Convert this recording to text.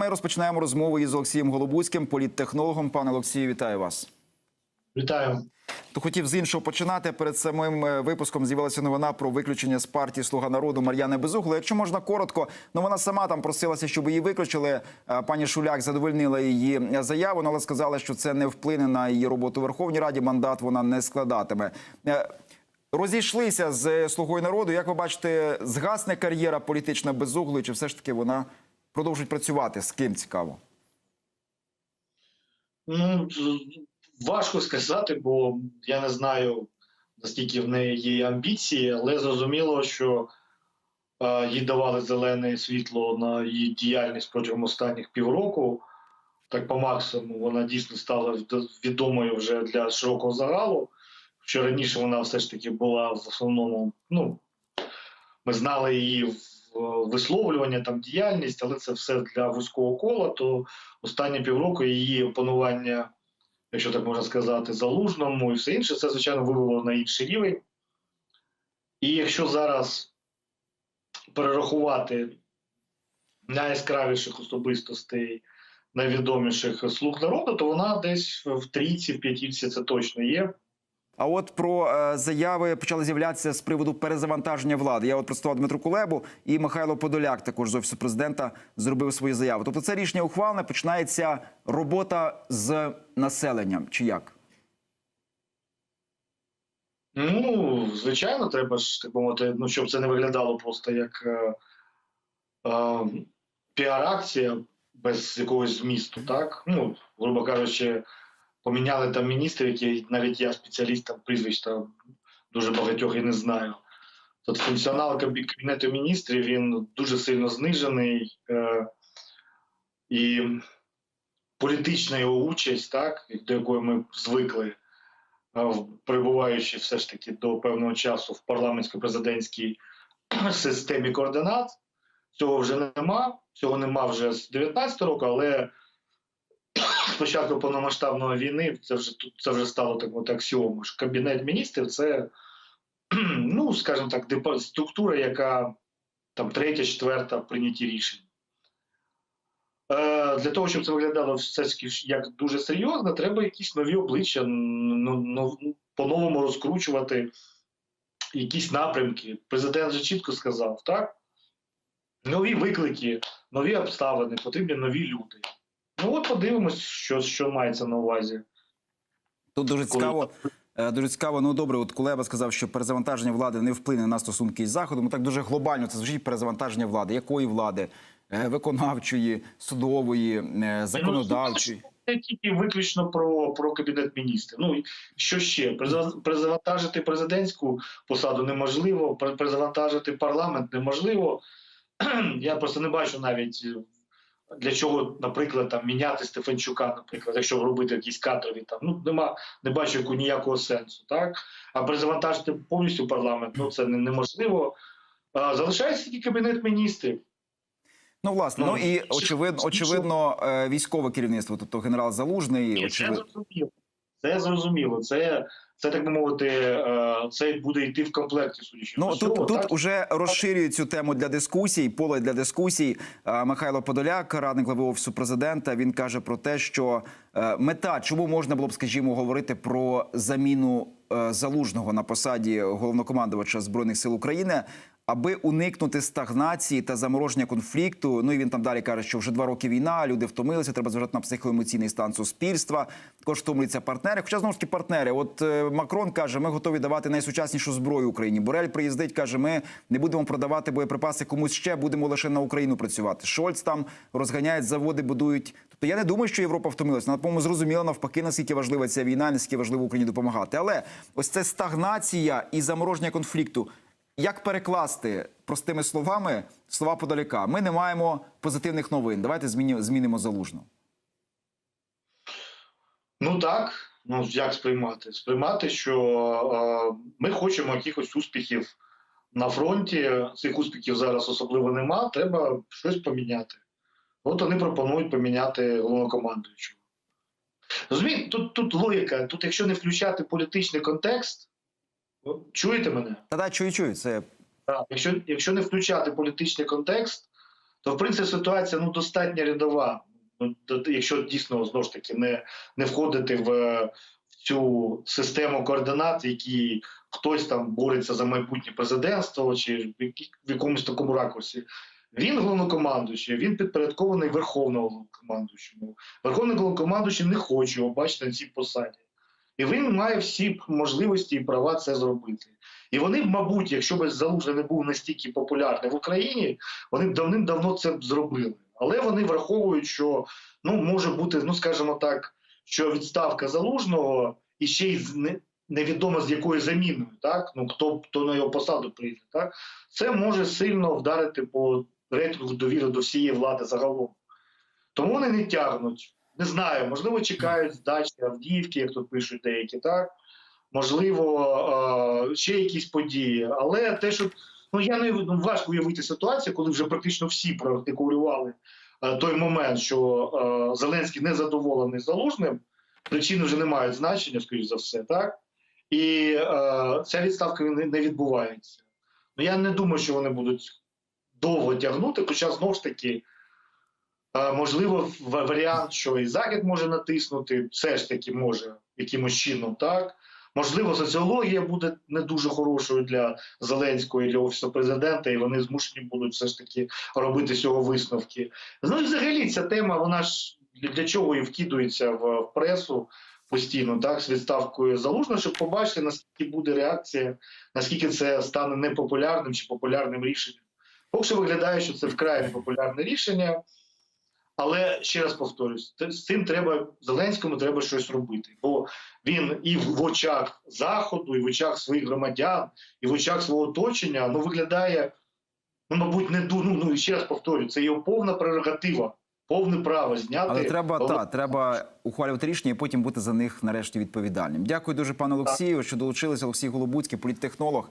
Ми розпочинаємо розмову із Олексієм Голобуцьким, політтехнологом. Пане Олексію, вітаю вас. Вітаю. То хотів з іншого починати. Перед самим е, випуском з'явилася новина про виключення з партії Слуга народу Мар'яни Безугло. Якщо можна коротко, ну вона сама там просилася, щоб її виключили. Е, Пані Шуляк задовольнила її заяву, але сказала, що це не вплине на її роботу у Верховній Раді. Мандат вона не складатиме. Е, Розійшлися з слугою народу. Як ви бачите, згасне кар'єра політична безуглої, чи все ж таки вона продовжить працювати? З ким цікаво? Ну важко сказати, бо я не знаю наскільки в неї є амбіції, але зрозуміло, що е, їй давали зелене світло на її діяльність протягом останніх півроку. Так по максимуму вона дійсно стала відомою вже для широкого загалу. Що раніше вона все ж таки була в основному, ну ми знали її висловлювання, там діяльність, але це все для вузького кола. То останні півроку її опанування, якщо так можна сказати, залужному і все інше, це звичайно вивело на інший рівень. І якщо зараз перерахувати найяскравіших особистостей, найвідоміших слуг народу, то вона десь в трійці, в п'ятірці це точно є. А от про е, заяви почали з'являтися з приводу перезавантаження влади. Я от представив Дмитру Кулебу і Михайло Подоляк, також з офісу президента, зробив свої заяви. Тобто, це рішення ухвалене, починається робота з населенням. Чи як? Ну, звичайно, треба ж так мовити, ну, щоб це не виглядало просто як е, е, піар-акція без якогось змісту, так? Ну, грубо кажучи, поміняли там міністрів, які навіть я спеціаліст там прізвищ там дуже багатьох і не знаю. Тобто функціонал кабінету міністрів він дуже сильно знижений. Е, і політична його участь, так, до якої ми звикли, а, в- перебуваючи все ж таки до певного часу в парламентсько-президентській системі координат. Цього вже нема. Цього нема вже з 19 року, але початку повномасштабної війни це вже це вже стало так от аксіомою. що Кабінет міністрів це, ну скажімо так, структура, яка там третя, четверта в прийнятті рішень. Е, Для того, щоб це виглядало все ж як дуже серйозно, треба якісь нові обличчя ну, ну, по-новому розкручувати якісь напрямки. Президент вже чітко сказав, так? Нові виклики, нові обставини, потрібні нові люди. Ну от подивимось, що, що мається на увазі. Тут дуже цікаво. е, Дуже цікаво, ну добре, от Кулеба сказав, що перезавантаження влади не вплине на стосунки із заходом. Ну, Так дуже глобально це звучить перезавантаження влади. Якої влади? Е, Виконавчої, судової, е, законодавчої. Це тільки виключно про, про кабінет міністрів. Ну що ще? Перезав- Перезавантажити президентську посаду неможливо, перезавантажити парламент неможливо. Я просто не бачу навіть для чого, наприклад, там міняти Стефанчука, наприклад, якщо робити якісь кадрові там. Ну нема, не бачу ніякого сенсу. Так а перезавантажити повністю парламент, ну це неможливо. Залишається тільки кабінет міністрів. Ну, власне, ну Ну, і очевидно, очевидно, е, військове керівництво, тобто генерал Залужний, Ні, це очевидно. Це зрозуміло. Це, це так би мовити, е, це буде йти в комплекті, судячи Ну тут, цього, тут так? уже розширює цю тему для дискусій, поле для дискусій. Е, Михайло Подоляк, радник глави офісу президента, він каже про те, що е, мета, чому можна було б, скажімо, говорити про заміну залужного на посаді головнокомандувача збройних сил України. Аби уникнути стагнації та замороження конфлікту, ну і він там далі каже, що вже два роки війна, люди втомилися, треба зважати на психоемоційний стан суспільства. Також втомлюються партнери. Хоча знову ж таки партнери, от е, Макрон каже, ми готові давати найсучаснішу зброю Україні. Борель приїздить, каже, ми не будемо продавати боєприпаси комусь ще, будемо лише на Україну працювати. Шольц там розганяють заводи, будують. Тобто я не думаю, що Європа втомилася. Вона, по-моєму, зрозуміла навпаки, наскільки важлива ця війна, наскільки важливо Україні допомагати. Але ось це стагнація і замороження конфлікту. Як перекласти простими словами слова Подоляка? Ми не маємо позитивних новин. Давайте змінимо, змінимо залужно. Ну так. Ну як сприймати? Сприймати, що е, ми хочемо якихось успіхів на фронті. Цих успіхів зараз особливо нема. Треба щось поміняти. От вони пропонують поміняти головнокомандуючого. Розумієте, тут, тут логіка. Тут, якщо не включати політичний контекст, чуєте мене? Та да, чую, чую. Це Так, якщо, якщо не включати політичний контекст, то в принципі ситуація ну достатньо рядова. Ну, якщо дійсно знову ж таки не, не входити в, в цю систему координат, які хтось там бореться за майбутнє президентство, чи в якомусь такому ракурсі. Він головнокомандуючий, він підпорядкований верховному головнокомандуючому. Верховний головнокомандуючий не хоче його бачити на цій посаді. І він має всі можливості і права це зробити. І вони б, мабуть, якщо б Залужний не був настільки популярний в Україні, вони б давним-давно це б зробили. Але вони враховують, що ну може бути, ну скажімо так, що відставка залужного і ще й невідомо з якою заміною, так ну хто хто на його посаду прийде, так це може сильно вдарити по рейтингу довіри до всієї влади загалом. Тому вони не тягнуть. Не знаю, можливо, чекають здачі Авдіївки, як тут пишуть деякі, так можливо, ще якісь події. Але те, що ну я не ну, важко уявити ситуацію, коли вже практично всі проартикулювали той момент, що Зеленський не задоволений залужним, причини вже не мають значення, скоріш за все, так і ця відставка не відбувається. Ну я не думаю, що вони будуть довго тягнути, хоча знову ж таки. Е, Можливо, варіант, що і Захід може натиснути, все ж таки може якимось чином, так? Можливо, соціологія буде не дуже хорошою для Зеленського і для офісу президента, і вони змушені будуть все ж таки робити з цього висновки. Ну і взагалі ця тема, вона ж для, чого і вкидується в пресу постійно, так, з відставкою залужно, щоб побачити, наскільки буде реакція, наскільки це стане непопулярним чи популярним рішенням. Поки що виглядає, що це вкрай непопулярне рішення. Але ще раз повторюсь, з цим треба Зеленському треба щось робити, бо він і в очах заходу, і в очах своїх громадян, і в очах свого оточення ну виглядає, ну мабуть, не ну, ну ще раз повторюю, це його повна прерогатива, повне право зняти. Але треба голов- та треба ухвалювати рішення і потім бути за них нарешті відповідальним. Дякую дуже, пане Олексію, що долучилися. Олексій Голобуцький, політтехнолог.